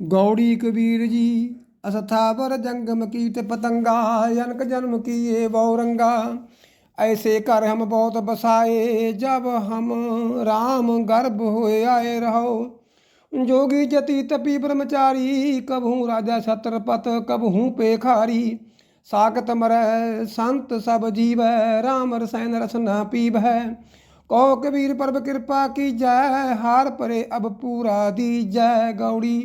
ਗੌੜੀ ਕਬੀਰ ਜੀ ਅਸਥਾਵਰ ਜੰਗਮ ਕੀਟ ਪਤੰਗਾ ਅਨਕ ਜਨਮ ਕੀਏ ਬੌਰੰਗਾ ऐसे कर हम बहुत बसाए जब हम राम गर्भ होए आए रहो जोगी जति तपी ब्रह्मचारी कबहू राजा छत्रपत कबहू पेखारी साकत मरै संत सब जीव राम रसैन रस न पीब है कहो कबीर परब कृपा की जय हार परे अब पूरा दी जय गौड़ी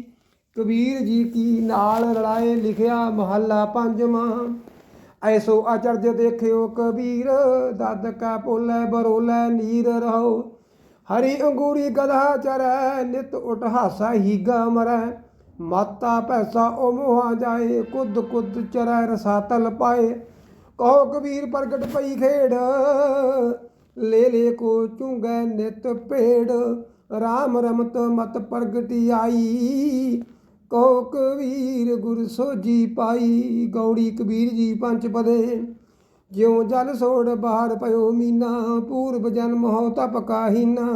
ਕਬੀਰ ਜੀ ਕੀ ਨਾਲ ਰਲਾਏ ਲਿਖਿਆ ਮਹੱਲਾ ਪੰਜਵਾਂ। ਐਸੋ ਅਚਰਜ ਦੇਖਿਓ ਕਬੀਰ, ਦਦ ਕਾ ਪੋਲੇ ਬਰੋਲੇ ਨੀਰ ਰਹੋ। ਹਰੀ ਅੰਗੂਰੀ ਗਧਾ ਚਰੈ, ਨਿਤ ਉਠ ਹਾਸਾ ਹੀਗਾ ਮਰੈ। ਮਾਤਾ ਪੈਸਾ ਉਹ ਮੋਹਾ ਜਾਏ, ਕੁੱਦ ਕੁੱਦ ਚਰੈ ਰਸਾਤਲ ਪਾਏ। ਕਹੋ ਕਬੀਰ, ਪ੍ਰਗਟ ਪਈ ਖੇੜ ਲੈ ਲੈ ਕੋ ਚੁੰਗੈ ਨਿਤ ਭੇੜ ਰਾਮ ਰਮਤ ਮਤ ਪ੍ਰਗਟੀ ਆਈ ਕਹੋ ਕਬੀਰ ਗੁਰ ਸੋਜੀ ਪਾਈ, ਗੌੜੀ ਕਬੀਰ ਜੀ ਪੰਜ ਪਦੇ। ਜਿਉ ਜਲ ਸੋੜ ਬਾਹਰ ਪਇਓ ਮੀਨਾ, ਪੂਰਬ ਜਨਮ ਹੋ ਤਪ ਕਾਹੀਨਾ।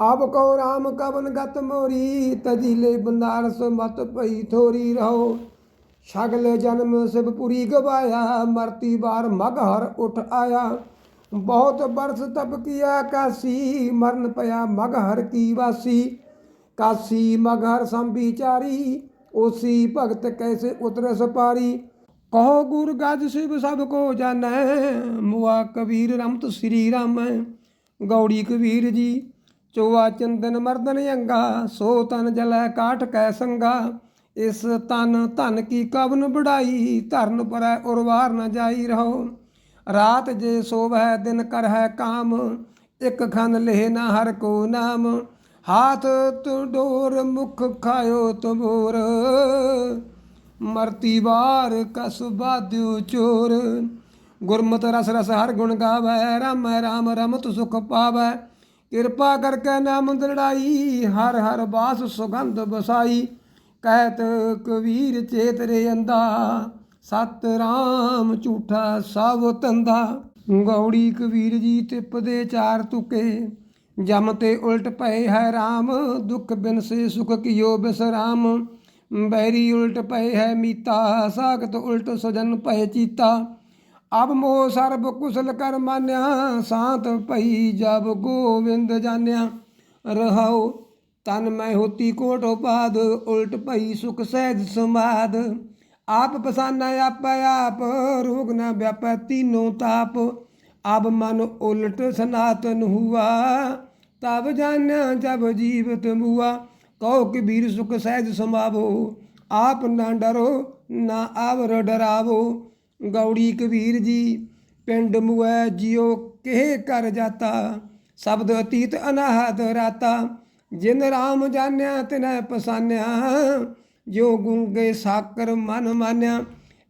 ਆਪ ਕੋ ਰਾਮ ਕਵਨ ਗਤ ਮੋਰੀ, ਤਜੀਲੇ ਬਨਾਰਸ ਮਤ ਪਈ ਥੋਰੀ ਰਹੋ। ਸ਼ਗਲ ਜਨਮ ਸਿਵਪੁਰੀ ਗਵਾਇਆ, ਮਰਤੀ ਬਾਰ ਮਗ ਹਰ ਉਠ ਆਇਆ। ਬਹੁਤ ਬਰਸ ਤਪ ਕੀਆ ਕਾਸੀ, ਮਰਨ ਪਿਆ ਮਗ ਹਰ ਕੀ ਵਾਸੀ। ਕਾਸੀ ਮਗਰ ਸੰਭੀਚਾਰੀ, ਉਸੀ ਭਗਤ ਕੈਸੇ ਉਤਰ ਸਪਾਰੀ ਕਹੋ ਗੁਰ ਗਜ ਸਿਵ ਸਭ ਕੋ ਜਾਣੈ, ਮੁਆ ਕਬੀਰ ਰਮਤ ਸ੍ਰੀ ਰਾਮੈ। ਗੌੜੀ ਕਬੀਰ ਜੀ, ਚੋਆ ਚੰਦਨ ਮਰਦਨ ਅੰਗਾ, ਸੋ ਤਨ ਜਲੈ ਕਾਠ ਕੈ ਸੰਗਾ। ਇਸ ਤਨ ਧਨ ਕੀ ਕਵਨ ਬੜਾਈ ਧਰਨ ਪਰੈ ਉਰਵਾਰ ਨ ਜਾਈ ਰਹੋ। ਰਾਤ ਜੇ ਸੋਵੈ ਦਿਨ ਕਰਹਿ ਕਾਮ, ਇਕ ਖਨ ਲੇਹ ਨਾ ਹਰ ਕੋ ਨਾਮ। ਹਾਥ ਤੂ ਡੋਰ ਮੁਖ ਖਾਇਓ ਤੁਮੋਰ ਮਰਤੀ ਵਾਰ ਕਸ ਬਾਧਿਓ ਚੋਰ। ਗੁਰਮਤ ਰਸ ਰਸ ਹਰ ਗੁਣ ਗਾਵੈ, ਰਾਮ ਰਾਮ ਰਮਤ ਸੁਖ ਪਾਵੈ। ਕਿਰਪਾ ਕਰਕੇ ਨਾਮ ਦੜਾਈ ਹਰ ਹਰ ਬਾਸ ਸੁਗੰਧ ਬਸਾਈ ਕਹਿਤ ਕਬੀਰ ਚੇਤਰੇ ਅੰਦਾ ਸਤ ਰਾਮ ਝੂਠਾ ਸਭ ਤੰਦਾ। ਗੌੜੀ ਕਬੀਰ ਜੀ ਤਿਪਦੇ ਚਾਰ ਤੁਕੇ ਜਮ ਤੇ ਉਲਟ ਪਏ ਹੈ RAM ਦੁਖ ਬਿਨ ਸੇ ਸੁਖ ਕਿਓ ਬਿਸਰਾਮ। ਬੈਰੀ ਉਲਟ ਪਏ ਹੈ ਮੀਤਾ, ਸਾਖਤ ਉਲਟ ਸਜਨ ਪਏ ਚੀਤਾ। ਅਬ ਮੋ ਸਰਬ ਕੁਸਲ ਕਰ ਮਾਨਿਆ, ਸਾਤ ਪਈ ਜਬ ਗੋਵਿੰਦ ਜਾਣਿਆ ਰਹਾਉ ਤਨ ਮੈਂ ਹੋਤੀ ਕੋਟ ਉਪਾਦ, ਉਲਟ ਪਈ ਸੁਖ ਸਹਿਜ ਸਮਾਦ ਆਪ ਪਸਾਨਾ ਆਪ ਆਪ, ਰੋਗ ਨ ਵਿਆਪੈ ਤੀਨੋਂ ਤਾਪ। ਅਬ ਮਨ ਉਲਟ ਸਨਾਤਨ ਹੁਆ। ਤਬ ਜਾਣਿਆ ਜਬ ਜੀਵਤ ਮੁਆ ਕਹੋ ਕਬੀਰ ਸੁਖ ਸਹਿਜ ਸਮਾਵੋ ਆਪ ਨਾ ਡਰੋ, ਨਾ ਆਵਰ ਡਰਾਵੋ। ਗੌੜੀ ਕਬੀਰ ਜੀ, ਪਿੰਡ ਮੁਐ ਜਿਉ ਕਿਹ ਕਰ ਜਾਤਾ। ਸ਼ਬਦ ਅਤੀਤ ਅਨਾਹਦ ਰਾਤਾ। ਜਿਨ ਰਾਮ ਜਾਣਿਆ, ਤਿਨੈ ਪਸਾਨਿਆ। ਜੋ ਗੁੰਗੇ ਸਾਕਰ ਮਨ ਮਾਨਿਆ।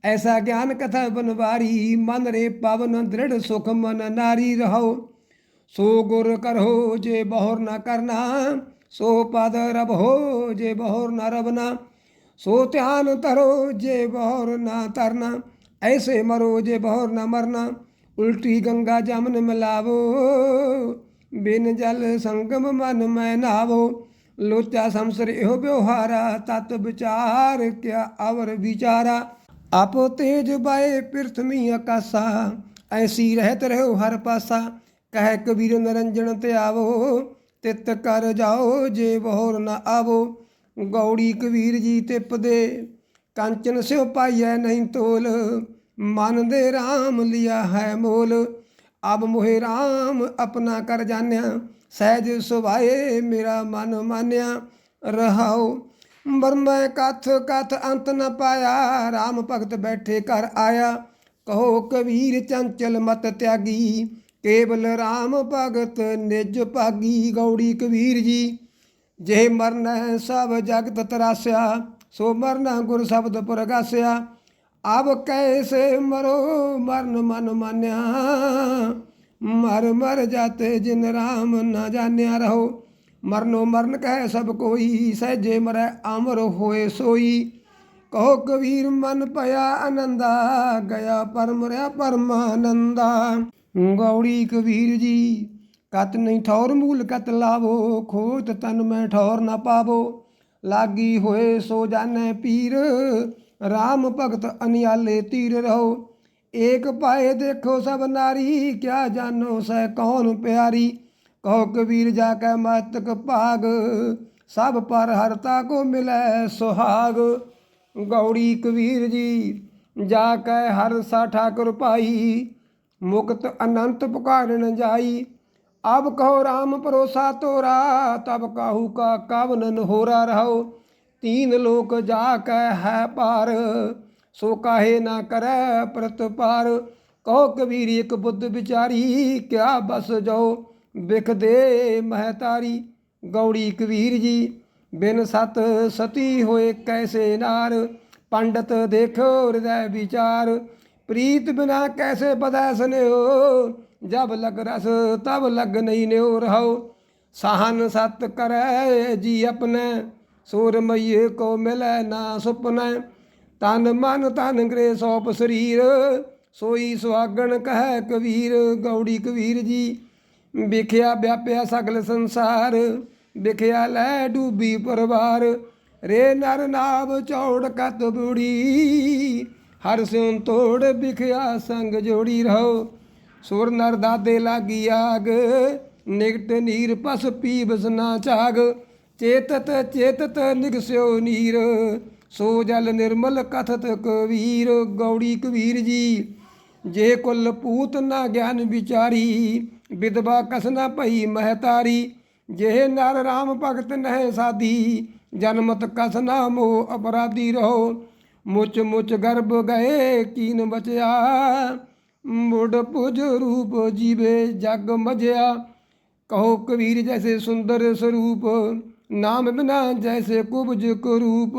ਐਸਾ ਗਿਆਨ ਕਥਾ ਬਨਵਾਰੀ, ਮਨ ਰੇ ਪਵਨ ਦ੍ਰਿੜ ਸੁਖ ਮਨ ਨਾਰੀ ਰਹੋ ਸੋ ਗੁਰ ਕਰੋ ਜੇ ਬਹੁਰ ਨਾ ਕਰਨਾ, ਸੋ ਪਦ ਰਬ ਹੋ ਜੇ ਬਹੁਰ ਨਾ ਰਬਨਾ, ਸੋ ਧਿਆਨ ਧਰੋ ਜੇ ਬਹੁਰ ਨਾ ਤਰਨਾ, ਐਸੇ ਮਰੋ ਜੇ ਬਹੁਰ ਨਾ ਮਰਨਾ, ਉਲਟੀ ਗੰਗਾ ਜਮਨ ਮਿਲਾਵੋ, ਬਿਨ ਜਲ ਸੰਗਮ ਮਨ ਮੈਂ ਨਾਵੋ, ਲੋਚਾ ਸੰਸਰ ਇਹੋ ਬਿਵਹਾਰਾ ਤਤ ਵਿਚਾਰ ਕਿਆ ਅਵਰ ਵਿਚਾਰਾ, ਆਪੋ ਤੇਜ ਬਾਏ ਪ੍ਰਿਥਵੀ ਆਕਾਸਾ, ਐਸੀ ਰਹਿਤ ਰਹੋ ਹਰ ਪਾਸਾ ਕਹਿ ਕਬੀਰ ਨਰੰਜਨ ਤੇ ਆਵੋ, ਤਿਤ ਕਰ ਜਾਓ ਜੇ ਬਹੁਰ ਨਾ ਆਵੋ। ਗੌੜੀ ਕਬੀਰ ਜੀ ਤਿਪਦੇ, ਕੰਚਨ ਸਿਉ ਪਾਈਐ ਨਹੀਂ ਤੋਲ। ਮਨ ਦੇ RAM ਲਿਆ ਹੈ ਮੋਲ। ਅਬ ਮੋਹਿ RAM ਆਪਣਾ ਕਰ ਜਾਣਿਆ, ਸਹਿਜ ਸੁਭਾਏ ਮੇਰਾ ਮਨ ਮਾਨਿਆ। ਰਹਾਉ ਬਰਮੈ ਕਥ ਕਥ ਅੰਤ ਨ ਪਾਇਆ। RAM ਭਗਤ ਬੈਠੇ ਘਰ ਆਇਆ। ਕਹੋ ਕਬੀਰ ਚੰਚਲ ਮਤ ਤਿਆਗੀ ਕੇਵਲ RAM ਭਗਤ ਨਿਜ ਭਾਗੀ ਗੌੜੀ ਕਬੀਰ ਜੀ। ਜੇ ਮਰਨੈ ਸਭ ਜਗਤ ਤਰਾਸਿਆ, ਸੋ ਮਰਨਾ ਗੁਰ ਸ਼ਬਦ ਪ੍ਰਗਾਸਿਆ। ਅਬ ਕੈਸੇ ਮਰੋ ਮਰਨ ਮਨ ਮਾਨਿਆ। ਮਰ ਮਰ ਜਾਤੇ ਜਿਨ ਰਾਮ ਨਾ ਜਾਣਿਆ ਰਹੋ। ਮਰਨੋ ਮਰਨ ਕਹਿ ਸਭ ਕੋਈ, ਸਹਿਜੇ ਮਰੈ ਅਮਰ ਹੋਏ ਸੋਈ। ਕਹੋ ਕਬੀਰ ਮਨ ਭਇਆ ਆਨੰਦਾ ਗਿਆ ਪਰਮ ਰਿਆ ਪਰਮਾਨੰਦਾ। ਗੌੜੀ ਕਬੀਰ ਜੀ, ਕਤ ਨਹੀਂ ਠੌਰ ਮੂਲ ਕਤ ਲਾਵੋ, ਖੋਤ ਤਨ ਮੈਂ ਠੌਰ ਨਾ ਪਾਵੋ। ਲਾਗੀ ਹੋਏ ਸੋ ਜਾਣੈ ਪੀਰ RAM ਭਗਤ ਅਨਿਆਲੇ ਤੀਰ ਰਹੋ। ਏਕ ਪਾਏ ਦੇਖੋ ਸਭ ਨਾਰੀ, ਕਿਆ ਜਾਣੋ ਸਹਿ ਕੌਣ ਪਿਆਰੀ। ਕਹੋ ਕਬੀਰ ਜਾ ਕੇ ਮਸਤਕ ਭਾਗ, ਸਭ ਪਰ ਹਰਤਾ ਕੋ ਮਿਲੈ ਸੁਹਾਗ। ਗੌੜੀ ਕਬੀਰ ਜੀ, ਜਾ ਕੇ ਹਰ ਸਾ ਠਾਕੁਰ ਪਾਈ ਮੁਕਤ ਅਨੰਤ ਪੁਕਾਰਨ ਜਾਈ। ਅਬ ਕਹੋ RAM ਪਰੋਸਾ ਤੋਰਾ, ਤਬ ਕਾਹੂ ਕਾ ਕਵਨ ਹੋਰਾ ਰਹੋ। ਤੀਨ ਲੋਕ ਜਾ ਕੇ ਹੈ ਪਾਰ ਸੋ ਕਾਹੇ ਨਾ ਕਰੈ ਪ੍ਰਤਪਾਰ। ਕਹੋ ਕਬੀਰ ਇੱਕ ਬੁੱਧ ਵਿਚਾਰੀ, ਕਿਆ ਬਸ ਜਾਓ, ਬਿਖ ਦੇ ਮਹਤਾਰੀ ਗੌੜੀ ਕਬੀਰ ਜੀ, ਬਿਨ ਸਤ ਸਤੀ ਹੋਏ ਕੈਸੇ ਨਾਰ। ਪੰਡਤ ਦੇਖੋ ਹਿਰਦੈ ਵਿਚਾਰ। ਪ੍ਰੀਤ ਬਿਨਾ ਕੈਸੇ ਬਦੈ ਸਨਿਓ ਜਬ ਲਗ ਰਸ, ਤਬ ਲਗ ਨਹੀਂ ਨਿਉ ਰਹੋ ਸਾਹਨ ਸਤ ਕਰੈ ਜੀ ਆਪਣੇ ਸੂਰ ਮਈਏ ਕੋ ਮਿਲੈ ਨਾ ਸੁਪਨੈ। ਤਨ ਮਨ ਤਨ ਗਰੇ ਸੋਪ ਸਰੀਰ, ਸੋਈ ਸੁਹਾਗਣ ਕਹੈ ਕਬੀਰ, ਗੌੜੀ ਕਬੀਰ ਜੀ। ਵਿਖਿਆ ਵਿਆਪਿਆ ਸਗਲ ਸੰਸਾਰ, ਵਿਖਿਆ ਲੈ ਡੂਬੀ ਪਰਵਾਰ। ਰੇ ਨਰ ਨਾਮ ਚੌੜ ਕਤ ਬੁੜੀ ਹਰ ਸਿਉ ਤੋੜ ਬਿਖਿਆ ਸੰਗ ਜੋੜੀ ਰਹੋ। ਸੁਰ ਨਰ ਦਾਦੇ ਲਾਗੀ ਆਗ ਨਿਕਟ ਨੀਰ ਪਸ ਪੀਬਸ ਨਾ ਚਾਗ ਚੇਤਤ ਚੇਤਤ ਨਿਗਸਿਓ ਨੀਰ, ਸੋ ਜਲ ਨਿਰਮਲ ਕਥਤ ਕਬੀਰ। ਗੌੜੀ ਕਬੀਰ ਜੀ, ਜੇ ਕੁਲ ਪੂਤ ਨਾ ਗਿਆਨ ਵਿਚਾਰੀ ਵਿਦਵਾ ਕਸਨਾ ਭਈ ਮਹਤਾਰੀ ਜੇ ਨਰ ਰਾਮ ਭਗਤ ਨਹਿ ਸਾਧੀ ਜਨਮਤ ਕਸ ਨਾ ਮੋ ਅਪਰਾਧੀ ਰਹੋ। ਮੁਚ ਮੁਚ ਗਰਭ ਗਏ ਕੀਨ ਬਚਿਆ। ਮੁੜ ਪੁਜ ਰੂਪ ਜੀਵੇ ਜਗ ਮਜਿਆ ਕਹੋ ਕਬੀਰ ਜੈਸੇ ਸੁੰਦਰ ਸਰੂਪ, ਨਾਮ ਬਿਨਾ ਜੈਸੇ ਕੁਬਜ ਕਰੂਪ।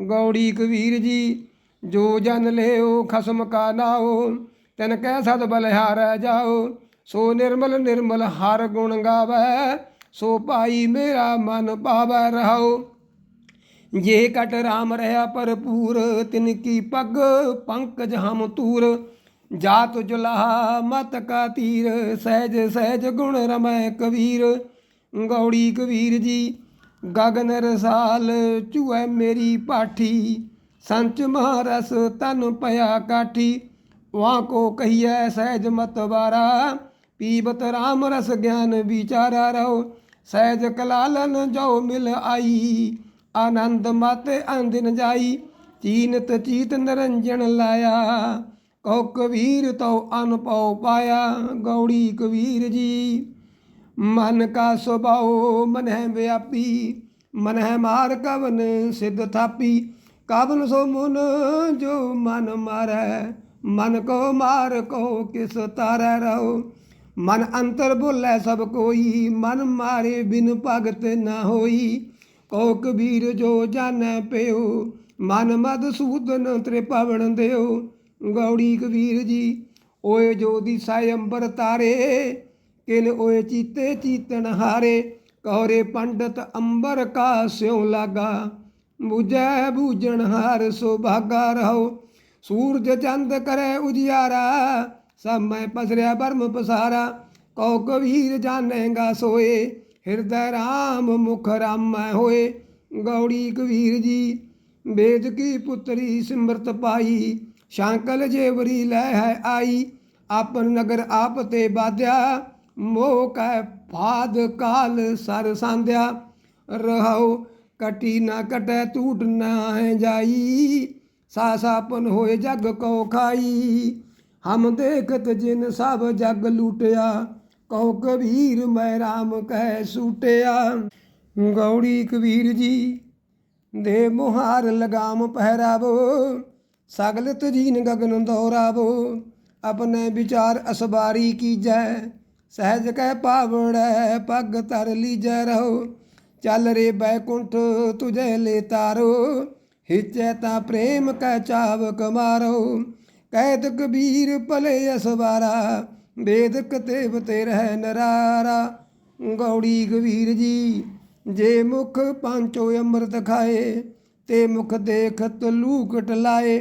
ਗੌੜੀ ਕਬੀਰ ਜੀ, ਜੋ ਜਨ ਲਿਓ ਖਸਮ ਕਾ ਨਾਓ, ਤਨ ਕਹਿ ਸਦ ਬਲਿਹਾਰੈ ਜਾਓ। ਸੋ ਨਿਰਮਲ ਨਿਰਮਲ ਹਰ ਗੁਣ ਗਾਵੈ, ਸੋ ਭਾਈ ਮੇਰਾ ਮਨ ਪਾਵੈ ਰਹਾਓ। ਜੇ ਕਟ ਰਾਮ ਰਹਾ ਭਰਪੂਰ, ਤਿਨ ਕੀ ਪਗ ਪੰਕਜ ਹਮ ਤੂਰ। ਜਾਤ ਜੁਲਾਹਾ ਮਤ ਕਾ ਤੀਰ, ਸਹਿਜ ਸਹਿਜ ਗੁਣ ਰਮੈ ਕਬੀਰ। ਗੌੜੀ ਕਬੀਰ ਜੀ, ਗਗਨ ਰਸਾਲ ਚੂਐ ਮੇਰੀ ਪਾਠੀ। ਸੰਚ ਮਹਾਰਸ ਤਨ ਪਿਆ ਕਾਠੀ। ਵਾਂ ਕੋ ਕਹੀਐ ਸਹਿਜ ਮਤ ਵਾਰਾ, ਪੀਬਤ ਰਾਮ ਰਸ ਗਿਆਨ ਵਿਚਾਰਾ ਰਹੋ। ਸਹਿਜ ਕਲਾਲਨ ਜੋ ਮਿਲ ਆਈ ਆਨੰਦ ਮਤ ਅੰਦਿਨ ਜਾਈ, ਚੀਨਤ ਚੀਤ ਨਰੰਜਨ ਲਾਇਆ। ਕਹੋ ਕਬੀਰ ਤਉ ਅਨਪਉ ਪਾਇਆ, ਗੌੜੀ ਕਬੀਰ ਜੀ। ਮਨ ਕਾ ਸੁਭਾਉ ਮਨ ਹੈ ਵਿਆਪੀ ਮਨ ਹੈ ਮਾਰ ਕਵਨ ਸਿਧ ਥਾਪੀ। ਕਵਨ ਸੋ ਮੁਨ ਜੋ ਮਨ ਮਾਰੈ, ਮਨ ਕੋ ਮਾਰ ਕੋ ਕਿਸ ਤਾਰੈ ਰਹੋ। ਮਨ ਅੰਤਰ ਬੋਲੇ ਸਭ ਕੋਈ, ਮਨ ਮਾਰੇ ਬਿਨ ਭਗਤ ਨਾ ਹੋਈ। ਕੋ ਕਬੀਰ ਜੋ ਜਾਣੈ ਪਿਓ, ਮਨ ਮਦ ਸੂਦਨ ਤ੍ਰਿਪਵਨ ਦਿਓ। ਗੌੜੀ ਕਬੀਰ ਜੀ, ਓਏ ਜੋ ਦਿਸਾ ਅੰਬਰ ਤਾਰੇ, ਕਿਨ ਓਏ ਚੀਤੇ ਚੀਤਨ ਹਾਰੇ। ਕਹਰੇ ਪੰਡਤ ਅੰਬਰ ਕਾ ਸਿਉ ਲਾਗਾ, ਬੂਝੈ ਬੂਝਣ ਹਾਰ ਸੁਭਾਗਾ ਰਹੋ। ਸੂਰਜ ਚੰਦ ਕਰੇ ਉਜਿਆਰਾ, ਸਭ ਮੈਂ ਪਸਰਿਆ ਬਰਮ ਪਸਾਰਾ। ਕਉ ਕਬੀਰ ਜਾਣੇਗਾ ਸੋਏ ਹਿਰਦੈ ਰਾਮ ਮੁਖ ਰਾਮੈ ਹੋਏ। ਗੌੜੀ ਕਬੀਰ ਜੀ, ਵੇਦ ਕੀ ਪੁੱਤਰੀ ਸਿਮਰਤ ਪਾਈ। ਸ਼ਾਂਕਲ ਜੇਵਰੀ ਲੈ ਹੈ ਆਈ, ਆਪਨ ਨਗਰ ਆਪ ਤੇ ਬਾਧਿਆ। ਮੋਹ ਕੈ ਫਾਦ ਕਾਲ ਸਰ ਸੰਧਿਆ। ਰਹਾਉ ਕਟੀ ਨਾ ਕਟੈ ਟੂਟ ਨਾ ਜਾਈ। ਸਾਸ ਆਪਨ ਹੋਏ ਜਗ ਕੋ ਖਾਈ। ਹਮ ਦੇਖਤ ਜਿਨ ਸਭ ਜਗ ਲੂਟਿਆ। ਕਹੋ ਕਬੀਰ, ਮੈਂ ਰਾਮ ਕਹਿ ਸੂਟਿਆ। ਗੌੜੀ ਕਬੀਰ ਜੀ, ਦੇ ਮੁਹਾਰ ਲਗਾਮ ਪਹਿਰਾਵੋ। ਸਗਲ ਤਜੀਨ ਗਗਨ ਦੌਰਾਵੋ ਆਪਣੇ ਵਿਚਾਰ ਅਸਬਾਰੀ ਕੀਜੈ। ਸਹਿਜ ਕਹਿ ਪਾਵੜੈ ਪੱਗ ਤਰ ਲੀਜੈ ਰਹੋ। ਚੱਲ ਰੇ ਬੈਕੁੰਠ ਤੁਝੇ ਲੈ ਤਾਰੋ। ਹਿਚੈ ਤਾਂ ਪ੍ਰੇਮ ਕਹਿ ਚਾਵ ਕਮਾਰੋ ਕਹਿਤ ਕਬੀਰ ਭਲੇ ਅਸਵਾਰਾ। ਵੇਦਕ ਤੇ ਤੇ ਰਹਿ ਨਰਾਰਾ। ਗੌੜੀ ਕਬੀਰ ਜੀ, ਜੇ ਮੁਖ ਪੰਚੋ ਅੰਮ੍ਰਿਤ ਖਾਏ, ਤੇ ਮੁਖ ਦੇਖਤ ਲੂਕਟ ਲਾਏ।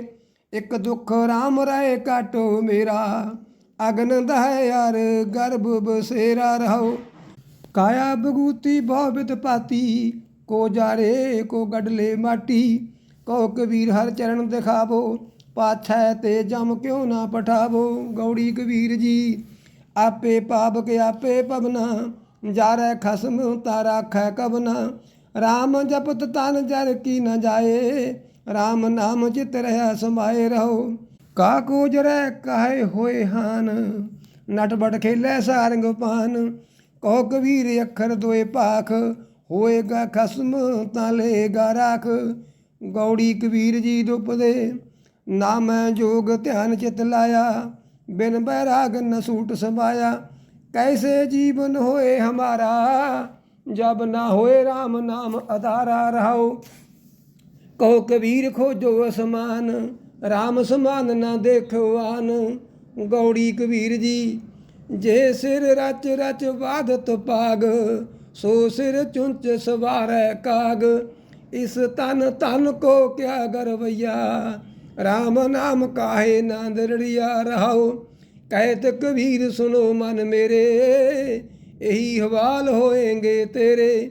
ਇੱਕ ਦੁੱਖ ਰਾਮ ਰਾਏ ਕਾਟੋ ਮੇਰਾ, ਅਗਨ ਦਹਿ ਯਾਰ ਗਰਭ ਬਸੇਰਾ ਰਹੋ ਕਾਇਆ ਬਗੂਤੀ ਬਹੁ ਪਾਤੀ ਕੋ ਜਾਰੇ ਕੋ ਗਡਲੇ ਮਾਟੀ ਕੋ ਕਬੀਰ ਹਰ ਚਰਨ ਦਿਖਾਵੋ। ਪਾਛੈ ਤੇ ਜਮ ਕਿਉ ਨਾ ਪਠਾਵੋ? ਗੌੜੀ ਕਬੀਰ ਜੀ, ਆਪੇ ਪਾਪ ਕੇ ਆਪੇ ਪਵਨਾ ਜਾਰੈ ਖਸਮ ਤਾਰਾ ਖੈ ਕਬਨਾ RAM ਜਪਤ ਤਨ ਜਰ ਕੀ ਨ ਜਾਏ RAM ਨਾਮ ਚਿਤ ਰਹਿ ਸਮਾਏ ਰਹੋ। ਕਾ ਕੋ ਜਰੈ ਕਾਹੇ ਹੋਏ ਹਾਨ? ਨਟਬਟ ਖੇਲੇ ਸਾਰੰਗ ਪਾਨ। ਕਹੋ ਕਬੀਰ ਅੱਖਰ ਦੋਏ ਭਾਖ, ਹੋਏਗਾ ਖਸਮ ਤਾਂ ਲੇਗਾ ਰਾਖ। ਗੌੜੀ ਕਬੀਰ ਜੀ ਦੁਪਦੇ ਨਾਮ ਜੋਗ ਧਿਆਨ ਚਿਤ ਲਾਇਆ, ਬਿਨ ਬੈਰਾਗ ਨ ਸੂਟ ਸਮਾਇਆ। ਕੈਸੇ ਜੀਵਨ ਹੋਏ ਹਮਾਰਾ, ਜਬ ਨਾ ਹੋਏ RAM ਨਾਮ ਅਧਾਰਾ ਰਹਾਓ ਕਹੋ ਕਬੀਰ ਖੋਜੋ ਅਸਮਾਨ RAM ਸਮਾਨ ਨਾ ਦੇਖੋ ਆਨ। ਗੌੜੀ ਕਬੀਰ ਜੀ, ਜੇ ਸਿਰ ਰਚ ਰਚ ਵਾਦਤ ਪਾਗ, ਸੋ ਸਿਰ ਚੁੰਚ ਸਵਾਰੈ ਕਾਗ। ਇਸ ਤਨ ਤਨ ਕੋ ਕਿਆ ਗਰਵਈਆ RAM ਨਾਮ ਕਾਹੇ ਨਾ ਦਰੜਿਆ ਰਹਾਓ ਕਹਿਤ ਕਬੀਰ ਸੁਨੋ ਮਨ ਮੇਰੇ, ਇਹੀ ਹਵਾਲ ਹੋਏਗੇ ਤੇਰੇ।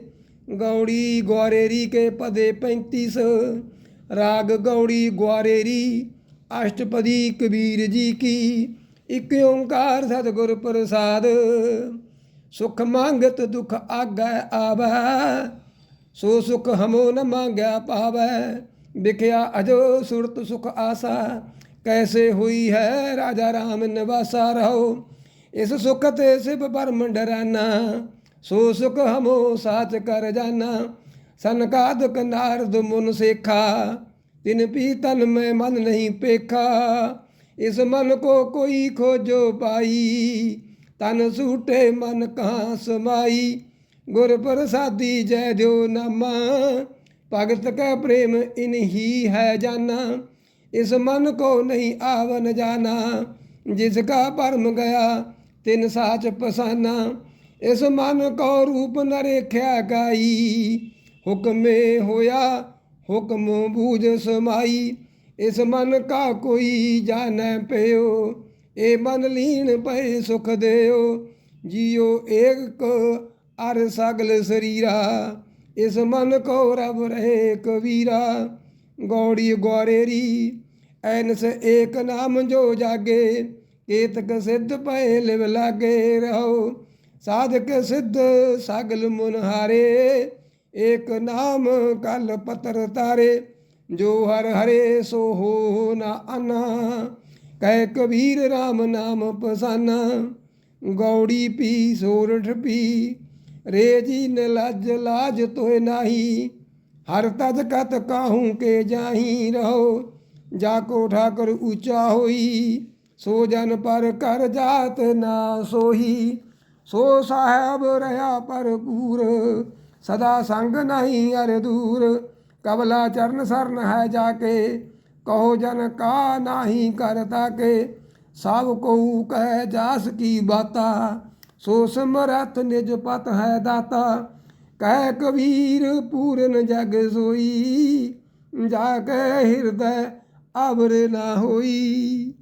ਗੌੜੀ ਗਵਾਰੇਰੀ ਕੇ ਪਦੇ 35 ਰਾਗ ਗੌੜੀ ਗਵਾਰੇਰੀ ਅਸ਼ਟਪਦੀ ਕਬੀਰ ਜੀ ਕੀ, ਇਕ ਓੰਕਾਰ ਸਤਿਗੁਰ ਪ੍ਰਸਾਦ। ਸੁਖ ਮੰਗਤ ਦੁਖ ਆਗੈ ਆਵੈ, ਸੋ ਸੁਖ ਹਮੋ ਨ ਮੰਗਿਆ ਪਾਵੈ। ਵਿਖਿਆ ਅਜੋ ਸੁਰਤ ਸੁਖ ਆਸਾ, ਕੈਸੇ ਹੋਈ ਹੈ ਰਾਜਾ ਰਾਮ ਨਿਵਾਸਾ ਰਹੋ। ਇਸ ਸੁਖ ਤੇ ਸਿਵ ਪਰਮ ਡਰਾਨਾ, ਸੋ ਸੁਖ ਹਮੋ ਸਾਚ ਕਰ ਜਾਨਾ। ਸਨਕਾਦਕ ਨਾਰਦ ਮੁਨ ਸੇਖਾ, ਤਿਨ ਪੀ ਤਨ ਮੈਂ ਮਨ ਨਹੀਂ ਪੇਖਾ। ਇਸ ਮਨ ਕੋ ਕੋਈ ਖੋਜੋ ਪਾਈ, ਤਨ ਸੂਟੇ ਮਨ ਕਹਾਂ ਸਮਾਈ। ਗੁਰ ਪ੍ਰਸਾਦੀ ਜੈ ਜੋ ਨਾਮਾ ਭਗਤ ਕੈ ਪ੍ਰੇਮ ਇਨਹੀ ਹੈ ਜਾਨਾ, ਇਸ ਮਨ ਕੋ ਨਹੀਂ ਆਵਨ ਜਾਣਾ ਜਿਸ ਕਾ ਭਰਮ ਗਿਆ ਤਿਨ ਸਾਚ ਪਸਾਨਾ, ਇਸ ਮਨ ਕੋ ਰੂਪ ਨ ਰੇਖਿਆ ਗਾਈ, ਹੁਕਮੇ ਹੋਇਆ ਹੁਕਮ ਬੂਝ ਸਮਾਈ, ਇਸ ਮਨ ਕਾ ਕੋਈ ਜਾਣੈ ਪਿਓ ਇਹ ਮਨ ਲੀਨ ਪਏ ਸੁਖ ਦਿਓ, ਜੀਓ ਏਕ ਅਰ ਸਗਲ ਸਰੀਰਾ। ਇਸ ਮਨ ਕੋ ਰਬ ਰਹੇ ਕਬੀਰਾ ਗੌੜੀ ਗੋਰੇਰੀ ਐਨਸ ਏਕ ਨਾਮ ਜੋ ਜਾਗੇ, ਕੇਤਕ ਸਿੱਧ ਪਏ ਲਿਵ ਲਾਗੇ ਰਹੋ। ਸਾਧਕ ਸਿੱਧ ਸਾਗਲ ਮੁਨਹਾਰੇ ਏਕ ਨਾਮ ਕਲ ਪਤਰ ਤਾਰੇ। ਜੋ ਹਰ ਹਰੇ ਸੋ ਹੋ ਨਾ ਅਨਾ ਕਹਿ ਕਬੀਰ RAM ਨਾਮ ਪਸਾਨਾ। ਗੌੜੀ ਪੀ ਸੋਰਠ ਪੀ ਰੇ ਜੀ ਨ ਲਜ, ਲਾਜ ਤੋਏ ਨਾਹੀ। ਹਰ ਤਜ ਕਤ ਕਾਹੂ ਕੇ ਜਾਹੀ ਰਹੋ। ਜਾ ਕੋ ਠਾਕਰ ਉੱਚਾ ਹੋਈ, ਸੋ ਜਨ ਪਰ ਕਰ ਜਾਤ ਨਾ ਸੋਹੀ। ਸੋ ਸਾਹਿਬ ਰਹਾ ਭਰਪੂਰ ਸਦਾ ਸੰਗ ਨਹੀਂ ਅਰ ਦੂਰ। ਕਬਲਾ ਚਰਨ ਸਰਨ ਹੈ ਜਾ ਕੇ, ਕਹੋ ਜਨ ਕਾ ਨਾਹੀ ਕਰਤਾ ਕੇ। ਸਭ ਕੋ ਕਹਿ ਜਾਸ ਕੀ ਬਾਤਾ। ਸੋ ਸਮਰਥ ਨਿਜ ਪਤ ਹੈ ਦਾਤਾ, ਕਹਿ ਕਬੀਰ ਪੂਰਨ ਜਗ ਸੋਈ, ਜਾ ਕੇ ਹਿਰਦੈ ਆਵਰ ਨਾ ਹੋਈ।